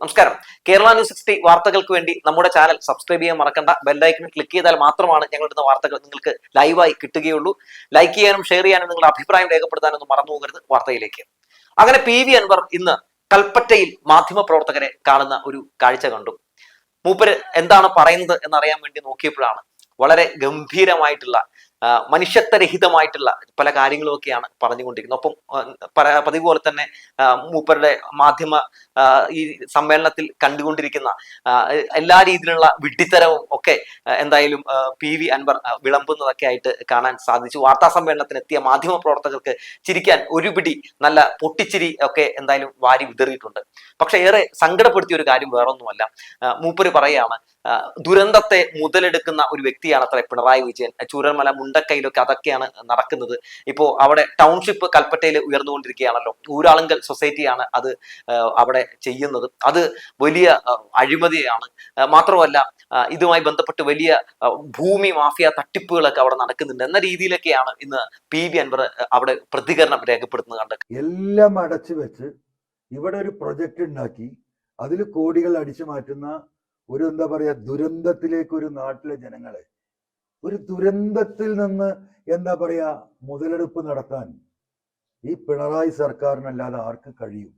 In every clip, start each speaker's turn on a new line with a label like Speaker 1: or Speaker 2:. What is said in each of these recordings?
Speaker 1: നമസ്കാരം. Kerala news sixty വാർത്തകൾക്ക് വേണ്ടി നമ്മുടെ ചാനൽ സബ്സ്ക്രൈബ് ചെയ്യാൻ മറക്കണ്ട. ബെല്ലൈക്കൺ ക്ലിക്ക് ചെയ്താൽ മാത്രമാണ് ഞങ്ങളുടെ വാർത്തകൾ നിങ്ങൾക്ക് ലൈവായി കിട്ടുകയുള്ളൂ. ലൈക്ക് ചെയ്യാനും ഷെയർ ചെയ്യാനും നിങ്ങളുടെ അഭിപ്രായം രേഖപ്പെടുത്താനൊന്നും മറന്നു പോകരുത് വാർത്തയിലേക്ക്. അങ്ങനെ പി വി അൻവർ ഇന്ന് കൽപ്പറ്റയിൽ മാധ്യമപ്രവർത്തകരെ കാണുന്ന ഒരു കാഴ്ച കണ്ടു. മൂപ്പര് എന്താണ് പറയുന്നത് എന്നറിയാൻ വേണ്ടി നോക്കിയപ്പോഴാണ് വളരെ ഗംഭീരമായിട്ടുള്ള മനുഷ്യത്വരഹിതമായിട്ടുള്ള പല കാര്യങ്ങളുമൊക്കെയാണ് പറഞ്ഞുകൊണ്ടിരിക്കുന്നത്. ഒപ്പം പതിവ് പോലെ തന്നെ മൂപ്പരുടെ മാധ്യമ ഈ സമ്മേളനത്തിൽ കണ്ടുകൊണ്ടിരിക്കുന്ന എല്ലാ രീതിയിലുള്ള വിഡ്ഢിത്തരവും ഒക്കെ എന്തായാലും പി വി അൻവർ വിളമ്പുന്നതൊക്കെ ആയിട്ട് കാണാൻ സാധിച്ചു. വാർത്താ സമ്മേളനത്തിന് എത്തിയ മാധ്യമ പ്രവർത്തകർക്ക് ചിരിക്കാൻ ഒരു പിടി നല്ല പൊട്ടിച്ചിരി ഒക്കെ എന്തായാലും വാരി വിതറിയിട്ടുണ്ട്. പക്ഷെ ഏറെ സങ്കടപ്പെടുത്തിയ ഒരു കാര്യം വേറൊന്നുമല്ല. മൂപ്പര് പറയാണ് ദുരന്തത്തെ മുതലെടുക്കുന്ന ഒരു വ്യക്തിയാണ് അത്ര പിണറായി വിജയൻ. ചൂരൽമല മുണ്ടക്കയിലൊക്കെ അതൊക്കെയാണ് നടക്കുന്നത്. ഇപ്പോൾ അവിടെ ടൗൺഷിപ്പ് കൽപ്പറ്റയിൽ ഉയർന്നുകൊണ്ടിരിക്കുകയാണല്ലോ. ഊരാളുങ്കൽ സൊസൈറ്റിയാണ് അത് അവിടെ ചെയ്യുന്നത്. അത് വലിയ അഴിമതിയാണ്. മാത്രമല്ല ഇതുമായി ബന്ധപ്പെട്ട് വലിയ ഭൂമി മാഫിയ തട്ടിപ്പുകളൊക്കെ അവിടെ നടക്കുന്നുണ്ട്. എന്ന രീതിയിലൊക്കെയാണ് ഇന്ന് പി. വി. അൻവർ അവിടെ പ്രതികരണം രേഖപ്പെടുത്തുന്നത് കണ്ടത്.
Speaker 2: എല്ലാം അടച്ചു വെച്ച് ഇവിടെ ഒരു പ്രൊജക്ട് ഉണ്ടാക്കി. അതിൽ കോടികൾ അടിച്ചു മാറ്റുന്ന ഒരു എന്താ പറയാ ദുരന്തത്തിലേക്ക് ഒരു നാട്ടിലെ ജനങ്ങളെ ഒരു ദുരന്തത്തിൽ നിന്ന് എന്താ പറയാ മുതലെടുപ്പ് നടത്താൻ ഈ പിണറായി സർക്കാരിനല്ലാതെ ആർക്ക് കഴിയും?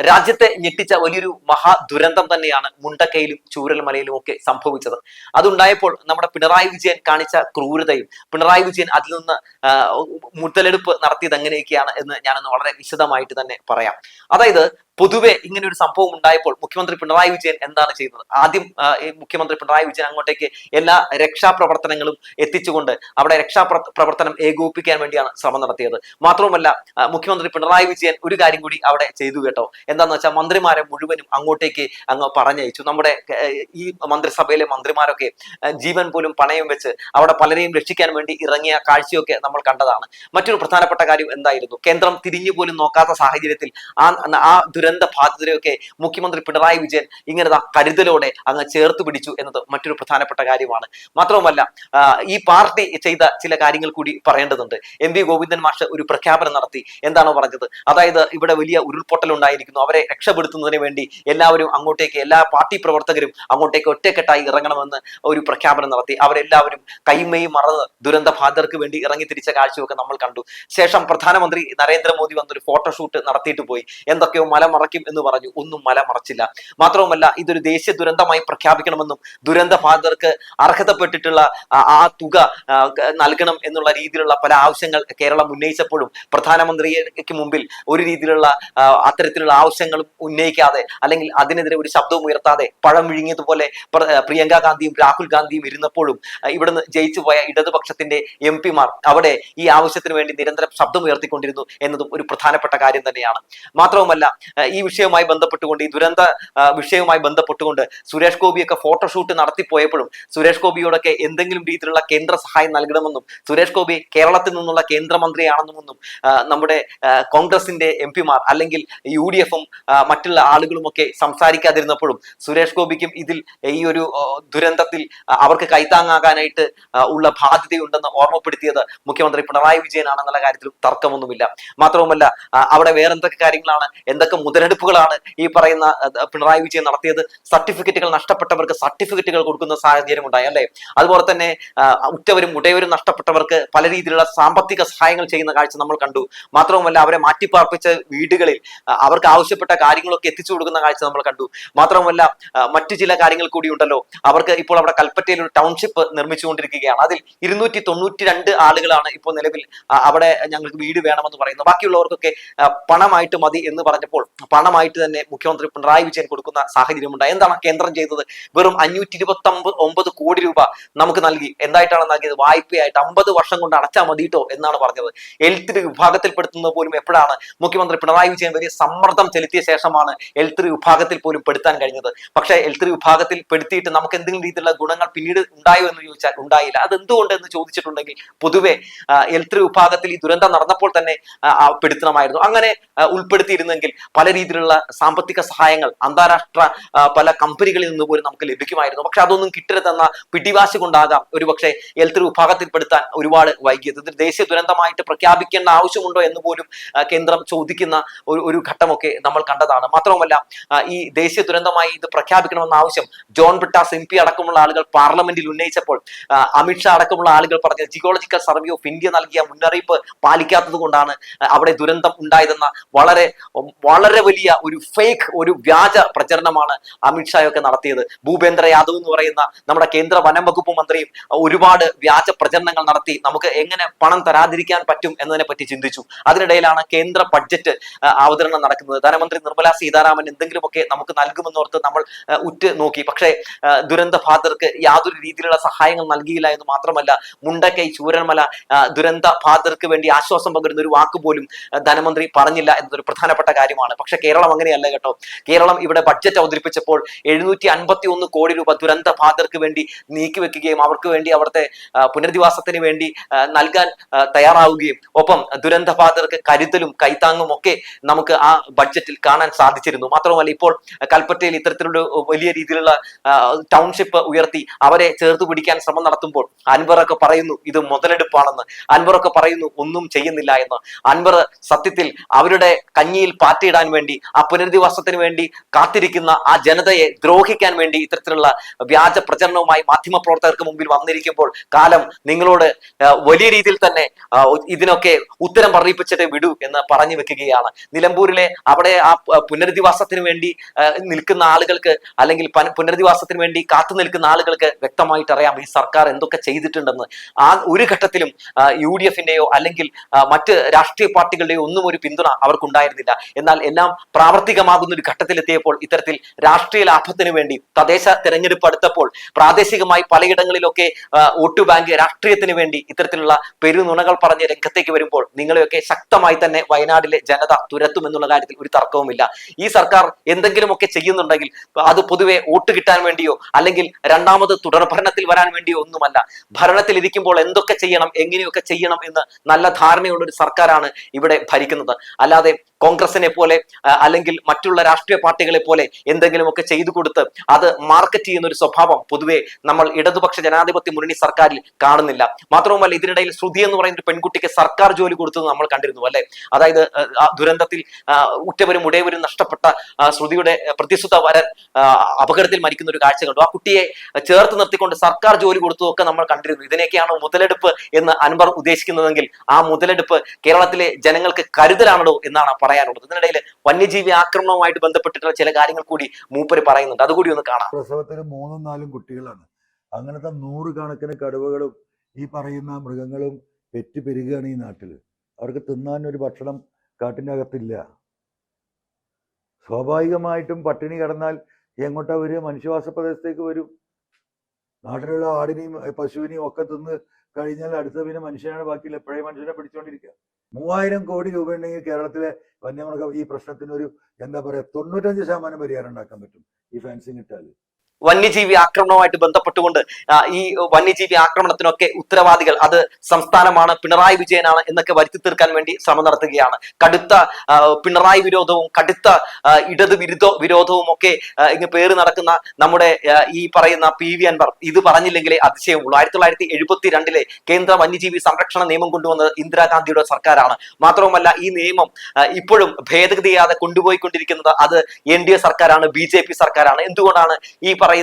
Speaker 1: രാജ്യത്തെ ഞെട്ടിച്ച വലിയൊരു മഹാ ദുരന്തം തന്നെയാണ് മുണ്ടക്കയിലും ചൂരൽമലയിലും ഒക്കെ സംഭവിച്ചത്. അതുണ്ടായപ്പോൾ നമ്മുടെ പിണറായി വിജയൻ കാണിച്ച ക്രൂരതയും പിണറായി വിജയൻ അതിൽ നിന്ന് മുതലെടുപ്പ് നടത്തിയത് എങ്ങനെയൊക്കെയാണ് എന്ന് ഞാനൊന്ന് വളരെ വിശദമായിട്ട് തന്നെ പറയാം. അതായത് പൊതുവെ ഇങ്ങനെ ഒരു സംഭവം ഉണ്ടായപ്പോൾ മുഖ്യമന്ത്രി പിണറായി വിജയൻ എന്താണ് ചെയ്യുന്നത് ആദ്യം മുഖ്യമന്ത്രി പിണറായി വിജയൻ അങ്ങോട്ടേക്ക് എല്ലാ രക്ഷാപ്രവർത്തനങ്ങളും എത്തിച്ചുകൊണ്ട് അവിടെ രക്ഷാപ്ര- പ്രവർത്തനം ഏകോപിപ്പിക്കാൻ വേണ്ടിയാണ് ശ്രമം നടത്തിയത്. മാത്രവുമല്ല മുഖ്യമന്ത്രി പിണറായി വിജയൻ ഒരു കാര്യം കൂടി അവിടെ ചെയ്തു കേട്ടോ. എന്താന്ന് വെച്ചാൽ മന്ത്രിമാരെ മുഴുവനും അങ്ങോട്ടേക്ക് അങ്ങ് പറഞ്ഞയച്ചു. നമ്മുടെ ഈ മന്ത്രിസഭയിലെ മന്ത്രിമാരൊക്കെ ജീവൻ പോലും പണയം വെച്ച് അവിടെ പലരെയും രക്ഷിക്കാൻ വേണ്ടി ഇറങ്ങിയ കാഴ്ചയൊക്കെ നമ്മൾ കണ്ടതാണ്. മറ്റൊരു പ്രധാനപ്പെട്ട കാര്യം എന്തായിരുന്നു? കേന്ദ്രം തിരിഞ്ഞു പോലും നോക്കാത്ത സാഹചര്യത്തിൽ ആ ആ ദുരന്ത ബാധിതരെയൊക്കെ മുഖ്യമന്ത്രി പിണറായി വിജയൻ ഇങ്ങനെ കരുതലോടെ അങ്ങ് ചേർത്ത് പിടിച്ചു എന്നത് മറ്റൊരു പ്രധാനപ്പെട്ട കാര്യമാണ്. മാത്രവുമല്ല ഈ പാർട്ടി ചെയ്ത ചില കാര്യങ്ങൾ കൂടി പറയേണ്ടതുണ്ട്. എം വി ഗോവിന്ദൻ മാഷ് ഒരു പ്രഖ്യാപനം നടത്തി. എന്താണോ പറഞ്ഞത്? അതായത് ഇവിടെ വലിയ ഉരുൾപൊട്ടൽ ഉണ്ടായിരിക്കുന്നു അവരെ രക്ഷപ്പെടുത്തുന്നതിന് വേണ്ടി എല്ലാവരും അങ്ങോട്ടേക്ക് എല്ലാ പാർട്ടി പ്രവർത്തകരും അങ്ങോട്ടേക്ക് ഒറ്റക്കെട്ടായി ഇറങ്ങണമെന്ന് ഒരു പ്രഖ്യാപനം നടത്തി. അവരെല്ലാവരും കൈമയും മറന്ന് ദുരന്ത ബാധിതർക്ക് വേണ്ടി ഇറങ്ങി തിരിച്ച കാഴ്ചയൊക്കെ നമ്മൾ കണ്ടു. ശേഷം പ്രധാനമന്ത്രി നരേന്ദ്രമോദി വന്നൊരു ഫോട്ടോഷൂട്ട് നടത്തിയിട്ട് പോയി. എന്തൊക്കെയോ മല മറയ്ക്കും എന്ന് പറഞ്ഞു. ഒന്നും മല മറച്ചില്ല. മാത്രവുമല്ല ഇതൊരു ദേശീയ ദുരന്തമായി പ്രഖ്യാപിക്കണമെന്നും ദുരന്ത ബാധിതർക്ക് അർഹതപ്പെട്ടിട്ടുള്ള ആ തുക നൽകണം എന്നുള്ള രീതിയിലുള്ള പല ആവശ്യങ്ങൾ കേരളം ഉന്നയിച്ചപ്പോഴും പ്രധാനമന്ത്രിക്ക് മുമ്പിൽ ഒരു രീതിയിലുള്ള അത്തരത്തിലുള്ള ആവശ്യങ്ങളും ഉന്നയിക്കാതെ അല്ലെങ്കിൽ അതിനെതിരെ ഒരു ശബ്ദവും ഉയർത്താതെ പഴം വിഴുങ്ങിയതുപോലെ പ്ര- പ്രിയങ്ക ഗാന്ധിയും രാഹുൽ ഗാന്ധിയും ഇരുന്നപ്പോഴും ഇവിടുന്ന് ജയിച്ചു പോയ ഇടതുപക്ഷത്തിന്റെ എം പിമാർ അവിടെ ഈ ആവശ്യത്തിന് വേണ്ടി നിരന്തരം ശബ്ദം ഉയർത്തിക്കൊണ്ടിരുന്നു എന്നതും ഒരു പ്രധാനപ്പെട്ട കാര്യം തന്നെയാണ്. മാത്രവുമല്ല ഈ വിഷയവുമായി ബന്ധപ്പെട്ടുകൊണ്ട് ഈ ദുരന്ത വിഷയവുമായി ബന്ധപ്പെട്ടുകൊണ്ട് സുരേഷ് ഗോപിയൊക്കെ ഫോട്ടോഷൂട്ട് നടത്തിപ്പോയപ്പോഴും സുരേഷ് ഗോപിയോടൊക്കെ എന്തെങ്കിലും രീതിയിലുള്ള കേന്ദ്ര സഹായം നൽകണമെന്നും സുരേഷ് ഗോപി കേരളത്തിൽ നിന്നുള്ള കേന്ദ്രമന്ത്രിയാണെന്നുമെന്നും ആ, നമ്മുടെ കോൺഗ്രസിന്റെ എം പിമാർ അല്ലെങ്കിൽ യു ഡി എഫും മറ്റുള്ള ആളുകളുമൊക്കെ സംസാരിക്കാതിരുന്നപ്പോഴും സുരേഷ് ഗോപിക്കും ഇതിൽ ഈ ഒരു ദുരന്തത്തിൽ അവർക്ക് കൈത്താങ്ങാകാനായിട്ട് ഉള്ള ബാധ്യതയുണ്ടെന്ന് ഓർമ്മപ്പെടുത്തിയത് മുഖ്യമന്ത്രി പിണറായി വിജയനാണെന്നുള്ള കാര്യത്തിലും തർക്കമൊന്നുമില്ല. മാത്രവുമല്ല അവിടെ വേറെ എന്തൊക്കെ കാര്യങ്ങളാണ് എന്തൊക്കെ മുതലെടുപ്പുകളാണ് ഈ പറയുന്ന പിണറായി വിജയൻ നടത്തിയത്? സർട്ടിഫിക്കറ്റുകൾ നഷ്ടപ്പെട്ടവർക്ക് സർട്ടിഫിക്കറ്റുകൾ കൊടുക്കുന്ന സാഹചര്യം ഉണ്ടായി അല്ലേ? അതുപോലെ തന്നെ ഉറ്റവരും ഉടയവരും നഷ്ടപ്പെട്ടവർക്ക് പല രീതിയിലുള്ള സാമ്പത്തിക സഹായങ്ങൾ ചെയ്യുന്ന കാഴ്ച നമ്മൾ കണ്ടു. മാത്രവുമല്ല അവരെ മാറ്റിപ്പാർപ്പിച്ച വീടുകളിൽ അവർക്ക് അവർക്ക് ആവശ്യപ്പെട്ട കാര്യങ്ങളൊക്കെ എത്തിച്ചു കൊടുക്കുന്ന കാഴ്ച നമ്മൾ കണ്ടു. മാത്രമല്ല മറ്റു ചില കാര്യങ്ങൾ കൂടി ഉണ്ടല്ലോ. അവർക്ക് ഇപ്പോൾ അവിടെ കൽപ്പറ്റയിൽ ഒരു ടൗൺഷിപ്പ് നിർമ്മിച്ചുകൊണ്ടിരിക്കുകയാണ്. അതിൽ ഇരുന്നൂറ്റി തൊണ്ണൂറ്റി രണ്ട് ആളുകളാണ് ഇപ്പോൾ നിലവിൽ അവിടെ ഞങ്ങൾക്ക് വീട് വേണമെന്ന് പറയുന്നത്. ബാക്കിയുള്ളവർക്കൊക്കെ പണമായിട്ട് മതി എന്ന് പറഞ്ഞപ്പോൾ പണമായിട്ട് തന്നെ മുഖ്യമന്ത്രി പിണറായി വിജയൻ കൊടുക്കുന്ന സാഹചര്യമുണ്ട് എന്താണ് കേന്ദ്രം ചെയ്തത്? വെറും അഞ്ഞൂറ്റി ഇരുപത്തി ഒമ്പത് കോടി രൂപ നമുക്ക് നൽകി. എന്തായിട്ടാണ് നൽകിയത്? വായ്പയായിട്ട് അമ്പത് വർഷം കൊണ്ട് അടച്ചാൽ മതിട്ടോ എന്നാണ് പറഞ്ഞത്. എൽത്തിന് വിഭാഗത്തിൽപ്പെടുത്തുന്നത് പോലും എപ്പോഴാണ്? മുഖ്യമന്ത്രി പിണറായി വിജയൻ വലിയ സമ്മർദ്ദം ചെലുത്തിയ ശേഷമാണ് എൽ ത്രീ വിഭാഗത്തിൽ പോലും പെടുത്താൻ കഴിഞ്ഞത്. പക്ഷേ എൽ ത്രീ വിഭാഗത്തിൽ പെടുത്തിയിട്ട് നമുക്ക് എന്തെങ്കിലും രീതിയിലുള്ള ഗുണങ്ങൾ പിന്നീട് ഉണ്ടായോ എന്ന് ചോദിച്ചാൽ ഉണ്ടായില്ല. അത് എന്തുകൊണ്ട് ചോദിച്ചിട്ടുണ്ടെങ്കിൽ പൊതുവെ എൽ ത്രീ വിഭാഗത്തിൽ ഈ ദുരന്തം നടന്നപ്പോൾ തന്നെ പെടുത്തണമായിരുന്നു. അങ്ങനെ ഉൾപ്പെടുത്തിയിരുന്നെങ്കിൽ പല രീതിയിലുള്ള സാമ്പത്തിക സഹായങ്ങൾ അന്താരാഷ്ട്ര പല കമ്പനികളിൽ നിന്ന് പോലും നമുക്ക് ലഭിക്കുമായിരുന്നു. പക്ഷെ അതൊന്നും കിട്ടരുതെന്ന പിടിവാശി കൊണ്ടാകാം ഒരുപക്ഷെ ത്രീ വിഭാഗത്തിൽപ്പെടുത്താൻ ഒരുപാട് വൈകിയത്. ഇത് ദേശീയ ദുരന്തമായിട്ട് പ്രഖ്യാപിക്കേണ്ട ആവശ്യമുണ്ടോ എന്ന് പോലും കേന്ദ്രം ചോദിക്കുന്ന ഒരു ഒരു ഘട്ടമൊക്കെ നമ്മൾ കണ്ടതാണ്. മാത്രവുമല്ല ഈ ദേശീയ ദുരന്തമായി ഇത് പ്രഖ്യാപിക്കണമെന്ന ആവശ്യം ജോൺ ബ്രിട്ടാസ് എം പി അടക്കമുള്ള ആളുകൾ പാർലമെന്റിൽ ഉന്നയിച്ചപ്പോൾ അമിത്ഷാ അടക്കമുള്ള ആളുകൾ പറഞ്ഞ ജിയോളജിക്കൽ സർവേ ഓഫ് ഇന്ത്യ നൽകിയ മുന്നറിയിപ്പ് പാലിക്കാത്തത് കൊണ്ടാണ് അവിടെ ദുരന്തം ഉണ്ടായതെന്ന വളരെ വളരെ വലിയ ഒരു ഫേക്ക് ഒരു വ്യാജ പ്രചരണമാണ് അമിത്ഷായൊക്കെ നടത്തിയത്. ഭൂപേന്ദ്ര യാദവ് എന്ന് പറയുന്ന നമ്മുടെ കേന്ദ്ര വനം വകുപ്പ് മന്ത്രിയും ഒരുപാട് വ്യാജ പ്രചരണങ്ങൾ നടത്തി നമുക്ക് എങ്ങനെ പണം തരാതിരിക്കാൻ പറ്റും എന്നതിനെ പറ്റി ചിന്തിച്ചു. അതിനിടയിലാണ് കേന്ദ്ര ബഡ്ജറ്റ് അവതരണം നടക്കുന്നത്. ധനമന്ത്രി നിർമ്മല സീതാരാമൻ എന്തെങ്കിലുമൊക്കെ നമുക്ക് നൽകുമെന്നോർത്ത് നമ്മൾ ഉറ്റ് നോക്കി. പക്ഷേ ആ, ദുരന്ത ബാധിതർക്ക് യാതൊരു രീതിയിലുള്ള സഹായങ്ങൾ നൽകിയില്ല എന്ന് മാത്രമല്ല മുണ്ടക്കൈ ചൂരന്മല ആ, ദുരന്ത ബാധിതർക്ക് വേണ്ടി ആശ്വാസം പകരുന്ന ഒരു വാക്ക് പോലും ധനമന്ത്രി പറഞ്ഞില്ല എന്നതൊരു പ്രധാനപ്പെട്ട കാര്യമാണ്. പക്ഷേ കേരളം അങ്ങനെയല്ല കേട്ടോ. കേരളം ഇവിടെ ബഡ്ജറ്റ് അവതരിപ്പിച്ചപ്പോൾ എഴുന്നൂറ്റി അൻപത്തി ഒന്ന് കോടി രൂപ ദുരന്ത ബാധിതർക്ക് വേണ്ടി നീക്കിവെക്കുകയും അവർക്ക് വേണ്ടി അവിടുത്തെ പുനരധിവാസത്തിന് വേണ്ടി നൽകാൻ തയ്യാറാവുകയും ഒപ്പം ദുരന്ത ബാധിതർക്ക് കരുതലും കൈത്താങ്ങും ഒക്കെ നമുക്ക് ആ ബഡ്ജറ്റിൽ കാണാൻ സാധിച്ചിരുന്നു. മാത്രമല്ല ഇപ്പോൾ കൽപ്പറ്റയിൽ ഇത്തരത്തിലുള്ള വലിയ രീതിയിലുള്ള ടൗൺഷിപ്പ് ഉയർത്തി അവരെ ചേർത്ത് പിടിക്കാൻ ശ്രമം നടത്തുമ്പോൾ അൻവറൊക്കെ പറയുന്നു ഇത് മുതലെടുപ്പാണെന്ന്. അൻവറൊക്കെ പറയുന്നു ഒന്നും ചെയ്യുന്നില്ല എന്ന്. അൻവർ സത്യത്തിൽ അവരുടെ കഞ്ഞിയിൽ പാറ്റിയിടാൻ വേണ്ടി ആ പുനരധിവാസത്തിന് വേണ്ടി കാത്തിരിക്കുന്ന ആ ജനതയെ ദ്രോഹിക്കാൻ വേണ്ടി ഇത്തരത്തിലുള്ള വ്യാജ പ്രചരണവുമായി മാധ്യമ പ്രവർത്തകർക്ക് മുമ്പിൽ വന്നിരിക്കുമ്പോൾ കാലം നിങ്ങളോട് വലിയ രീതിയിൽ തന്നെ ഇതിനൊക്കെ ഉത്തരം പറയിപ്പിച്ചിട്ട് വിടൂ എന്ന് പറഞ്ഞു വെക്കുകയാണ്. നിലമ്പൂരിലെ അവിടെ ആ പ- പുനരധിവാസത്തിന് വേണ്ടി നിൽക്കുന്ന ആളുകൾക്ക് അല്ലെങ്കിൽ പന- പുനരധിവാസത്തിന് വേണ്ടി കാത്തു നിൽക്കുന്ന ആളുകൾക്ക് വ്യക്തമായിട്ട് അറിയാം ഈ സർക്കാർ എന്തൊക്കെ ചെയ്തിട്ടുണ്ടെന്ന്. ആ ഒരു ഘട്ടത്തിലും യു ഡി എഫിന്റെയോ അല്ലെങ്കിൽ ആ, മറ്റ് രാഷ്ട്രീയ പാർട്ടികളുടെയോ ഒന്നും ഒരു പിന്തുണ അവർക്കുണ്ടായിരുന്നില്ല. എന്നാൽ എല്ലാം പ്രാവർത്തികമാകുന്ന ഒരു ഘട്ടത്തിലെത്തിയപ്പോൾ ഇത്തരത്തിൽ രാഷ്ട്രീയ ലാഭത്തിന് വേണ്ടി തദ്ദേശ തെരഞ്ഞെടുപ്പ് അടുത്തപ്പോൾ പ്രാദേശികമായി പലയിടങ്ങളിലൊക്കെ ആ, വോട്ട് ബാങ്ക് രാഷ്ട്രീയത്തിന് വേണ്ടി ഇത്തരത്തിലുള്ള പെരുനുണകൾ പറഞ്ഞ് രംഗത്തേക്ക് വരുമ്പോൾ നിങ്ങളെയൊക്കെ ശക്തമായി തന്നെ വയനാടിലെ ജനത തുരത്തുമെന്നുള്ള കാര്യത്തിൽ ഒരു തർക്കവുമില്ല. ഈ സർക്കാർ എന്തെങ്കിലുമൊക്കെ ചെയ്യുന്നുണ്ടെങ്കിൽ അത് പൊതുവെ വോട്ട് കിട്ടാൻ വേണ്ടിയോ അല്ലെങ്കിൽ രണ്ടാമത് തുടർ ഭരണത്തിൽ വരാൻ വേണ്ടിയോ ഒന്നുമല്ല. ഭരണത്തിൽ ഇരിക്കുമ്പോൾ എന്തൊക്കെ ചെയ്യണം എങ്ങനെയൊക്കെ ചെയ്യണം എന്ന് നല്ല ധാരണയുള്ള ഒരു സർക്കാരാണ് ഇവിടെ ഭരിക്കുന്നത്. അല്ലാതെ കോൺഗ്രസിനെ പോലെ അല്ലെങ്കിൽ മറ്റുള്ള രാഷ്ട്രീയ പാർട്ടികളെ പോലെ എന്തെങ്കിലുമൊക്കെ ചെയ്തു കൊടുത്ത് അത് മാർക്കറ്റ് ചെയ്യുന്ന ഒരു സ്വഭാവം പൊതുവെ നമ്മൾ ഇടതുപക്ഷ ജനാധിപത്യ മുന്നണി സർക്കാരിൽ കാണുന്നില്ല. മാത്രവുമല്ല ഇതിനിടയിൽ ശ്രുതി എന്ന് പറയുന്ന ഒരു പെൺകുട്ടിക്ക് സർക്കാർ ജോലി കൊടുത്തത് നമ്മൾ കണ്ടിരുന്നു അല്ലെ? അതായത് ദുരന്തത്തിൽ ആ, ഉറ്റവരും ഉടയവരും നഷ്ടപ്പെട്ട ശ്രുതിയുടെ പ്രതിസുത വരൻ അപകടത്തിൽ മരിക്കുന്ന ഒരു കാഴ്ച കണ്ടു. ആ കുട്ടിയെ ചേർത്ത് നിർത്തിക്കൊണ്ട് സർക്കാർ ജോലി കൊടുത്തതൊക്കെ നമ്മൾ കണ്ടിരുന്നു. ഇതിനൊക്കെയാണ് മുതലെടുപ്പ് എന്ന് അൻവർ ഉദ്ദേശിക്കുന്നതെങ്കിൽ ആ മുതലെടുപ്പ് കേരളത്തിലെ ജനങ്ങൾക്ക് കരുതലാണല്ലോ എന്നാണ് പറയാനുള്ളത്. ഇതിനിടയിൽ വന്യജീവി ആക്രമണവുമായിട്ട് ബന്ധപ്പെട്ടിട്ടുള്ള ചില കാര്യങ്ങൾ കൂടി മൂപ്പര് പറയുന്നുണ്ട്. അതുകൂടി ഒന്ന് കാണാം.
Speaker 2: പ്രസവത്തിന് മൂന്നും നാലും കുട്ടികളാണ്. അങ്ങനത്തെ നൂറുകണക്കിന് കടുവകളും ഈ പറയുന്ന മൃഗങ്ങളും പെറ്റ് പെരുകയാണ് ഈ നാട്ടിൽ അവർക്ക് തിന്നാൻ ഒരു ഭക്ഷണം കാട്ടിന്റെ അകത്തില്ല സ്വാഭാവികമായിട്ടും പട്ടിണി കിടന്നാൽ എങ്ങോട്ടാ വരിക? മനുഷ്യവാസ പ്രദേശത്തേക്ക് വരും. നാട്ടിലുള്ള ആടിനെയും പശുവിനെയും ഒക്കെ തിന്ന് കഴിഞ്ഞാൽ അടുത്ത പിന്നെ മനുഷ്യനാണ് ബാക്കിയില്ല എപ്പോഴേ മനുഷ്യനെ പിടിച്ചുകൊണ്ടിരിക്കുക മൂവായിരം കോടി രൂപ ഉണ്ടെങ്കിൽ കേരളത്തിലെ വന്യമൃഗ ഈ പ്രശ്നത്തിനൊരു എന്താ പറയാ തൊണ്ണൂറ്റഞ്ച് ശതമാനം പരിഹാരം ഉണ്ടാക്കാൻ പറ്റും ഈ ഫാൻസിങ് ഇട്ടാൽ.
Speaker 1: വന്യജീവി ആക്രമണവുമായിട്ട് ബന്ധപ്പെട്ടുകൊണ്ട് ഈ വന്യജീവി ആക്രമണത്തിനൊക്കെ ഉത്തരവാദികൾ അത് സംസ്ഥാനമാണ് പിണറായി വിജയനാണ് എന്നൊക്കെ വരുത്തി തീർക്കാൻ വേണ്ടി ശ്രമം നടത്തുകയാണ്. കടുത്ത പിണറായി വിരോധവും കടുത്ത ഇടത് വിരുദ്ധ വിരോധവും ഒക്കെ ഇങ്ങ് പേര് നടക്കുന്ന നമ്മുടെ ഈ പറയുന്ന പി വി അൻവർ ഇത് പറഞ്ഞില്ലെങ്കിലേ അതിശയമുള്ളൂ ആയിരത്തി തൊള്ളായിരത്തി എഴുപത്തി രണ്ടിലെ കേന്ദ്ര വന്യജീവി സംരക്ഷണ നിയമം കൊണ്ടുവന്നത് ഇന്ദിരാഗാന്ധിയുടെ സർക്കാരാണ്. മാത്രവുമല്ല ഈ നിയമം ഇപ്പോഴും ഭേദഗതിയാതെ കൊണ്ടുപോയിക്കൊണ്ടിരിക്കുന്നത് അത് എൻ ഡി എ സർക്കാരാണ് ബി ജെ പി സർക്കാരാണ്. എന്തുകൊണ്ടാണ് ഈ പറയുന്ന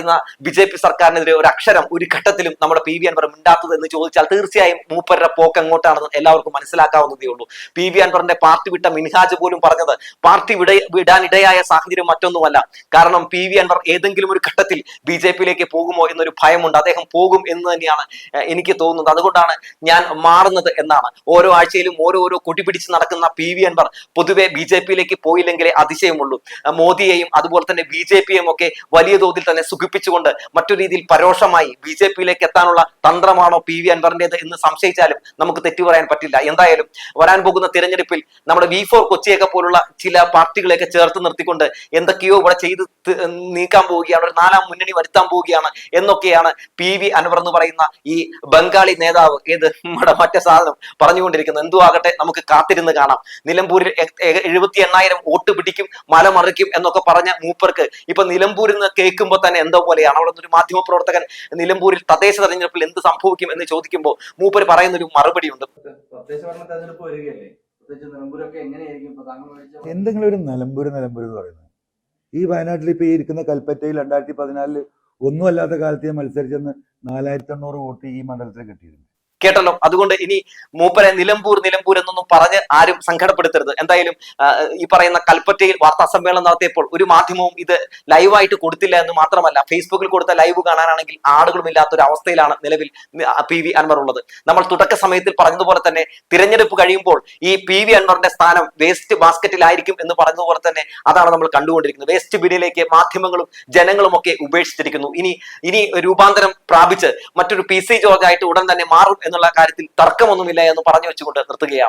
Speaker 1: ബി ജെ പി സർക്കാരിനെതിരെ ഒരു അക്ഷരം ഒരു ഘട്ടത്തിലും നമ്മുടെ പി വി അൻവർ മിണ്ടാത്തത് എന്ന് ചോദിച്ചാൽ തീർച്ചയായും മൂപ്പരുടെ പോക്ക് എങ്ങോട്ടാണെന്ന് എല്ലാവർക്കും മനസ്സിലാക്കാവുന്നതേ ഉള്ളൂ. പി വി അൻവറിന്റെ പാർട്ടി വിട്ട മിൻഹാജ് പോലും പറഞ്ഞത് പാർട്ടി വിട വിടാനിടയായ സാഹചര്യം മറ്റൊന്നുമല്ല. കാരണം പി വി അൻവർ ഏതെങ്കിലും ഒരു ഘട്ടത്തിൽ ബി ജെ പിയിലേക്ക് പോകുമോ എന്നൊരു ഭയമുണ്ട്. അദ്ദേഹം പോകും എന്ന് തന്നെയാണ് എനിക്ക് തോന്നുന്നത്. അതുകൊണ്ടാണ് ഞാൻ മാറുന്നത് എന്നാണ്. ഓരോ ആഴ്ചയിലും ഓരോരോ കൊടി പിടിച്ച് നടക്കുന്ന പി വി അൻവർ പൊതുവെ ബി ജെ പിയിലേക്ക് പോയില്ലെങ്കിലേ അതിശയമുള്ളൂ. മോദിയെയും അതുപോലെ തന്നെ ബി ജെ പിയെയും ഒക്കെ വലിയ തോതിൽ തന്നെ സുഖിപ്പിച്ചുകൊണ്ട് മറ്റു രീതിയിൽ പരോക്ഷമായി ബി ജെ പിയിലേക്ക് എത്താനുള്ള തന്ത്രമാണോ പി വി അൻവറിന്റെത് എന്ന് സംശയിച്ചാലും നമുക്ക് തെറ്റു പറയാൻ പറ്റില്ല. എന്തായാലും വരാൻ പോകുന്ന തിരഞ്ഞെടുപ്പിൽ നമ്മുടെ വി ഫോർ കൊച്ചിയൊക്കെ പോലുള്ള ചില പാർട്ടികളെയൊക്കെ ചേർത്ത് നിർത്തിക്കൊണ്ട് എന്തൊക്കെയോ ഇവിടെ ചെയ്ത് നീക്കാൻ പോവുകയാണ് ഒരു നാലാം മുന്നണി വരുത്താൻ പോവുകയാണ് എന്നൊക്കെയാണ് പി വി അൻവർ എന്ന് പറയുന്ന ഈ ബംഗാളി നേതാവ് ഏത് നമ്മുടെ മറ്റേ സാധനം പറഞ്ഞുകൊണ്ടിരിക്കുന്നത്. എന്തു ആകട്ടെ നമുക്ക് കാത്തിരുന്ന് കാണാം. നിലമ്പൂരിൽ എഴുപത്തി എണ്ണായിരം വോട്ട് പിടിക്കും മല മറിക്കും എന്നൊക്കെ പറഞ്ഞ മൂപ്പർക്ക് ഇപ്പൊ നിലമ്പൂരിൽ നിന്ന് കേൾക്കുമ്പോൾ തന്നെ എന്തോ പോലെയാണ്. അവിടെ ഒരു മാധ്യമ പ്രവർത്തകൻ നിലമ്പൂരിൽ തദ്ദേശ തെരഞ്ഞെടുപ്പിൽ എന്ത് സംഭവിക്കും എന്ന് ചോദിക്കുമ്പോൾ മൂപ്പർ പറയുന്ന ഒരു മറുപടി ഉണ്ട്
Speaker 2: എന്തെങ്കിലും ഒരു നിലമ്പൂര് നിലമ്പൂര് എന്ന് പറയുന്നത്. ഈ വയനാട്ടിൽ ഇപ്പൊ ഈ ഇരിക്കുന്ന കൽപ്പറ്റയിൽ രണ്ടായിരത്തി പതിനാലിൽ ഒന്നും അല്ലാത്ത കാലത്ത് ഞാൻ മത്സരിച്ചെന്ന് നാലായിരത്തി എണ്ണൂറ് വോട്ട് ഈ മണ്ഡലത്തിൽ കിട്ടിയിരുന്നു
Speaker 1: കേട്ടല്ലോ. അതുകൊണ്ട് ഇനി മൂപ്പരെ നിലമ്പൂർ നിലമ്പൂർ എന്നൊന്നും പറഞ്ഞ് ആരും സങ്കടപ്പെടുത്തരുത്. എന്തായാലും ഈ പറയുന്ന കൽപ്പറ്റയിൽ വാർത്താ സമ്മേളനം നടത്തിയപ്പോൾ ഒരു മാധ്യമവും ഇത് ലൈവായിട്ട് കൊടുത്തില്ല എന്ന് മാത്രമല്ല ഫേസ്ബുക്കിൽ കൊടുത്ത ലൈവ് കാണാനാണെങ്കിൽ ആളുകളും ഇല്ലാത്ത ഒരു അവസ്ഥയിലാണ് നിലവിൽ പി വി അൻവർ ഉള്ളത്. നമ്മൾ തുടക്ക സമയത്തിൽ പറഞ്ഞതുപോലെ തന്നെ തിരഞ്ഞെടുപ്പ് കഴിയുമ്പോൾ ഈ പി വി അൻവറിന്റെ സ്ഥാനം വേസ്റ്റ് ബാസ്ക്കറ്റിലായിരിക്കും എന്ന് പറഞ്ഞതുപോലെ തന്നെ അതാണ് നമ്മൾ കണ്ടുകൊണ്ടിരിക്കുന്നത്. വേസ്റ്റ് ബിന്നിലേക്ക് മാധ്യമങ്ങളും ജനങ്ങളും ഒക്കെ ഉപേക്ഷിച്ചിരിക്കുന്നു. ഇനി ഇനി രൂപാന്തരം പ്രാപിച്ച് മറ്റൊരു പി സി ജോർജ് ആയിട്ട് ഉടൻ തന്നെ മാറും എന്നുള്ള കാര്യത്തിൽ തർക്കമൊന്നുമില്ല എന്ന് പറഞ്ഞു വെച്ചുകൊണ്ട് നിർത്തുകയാണ്.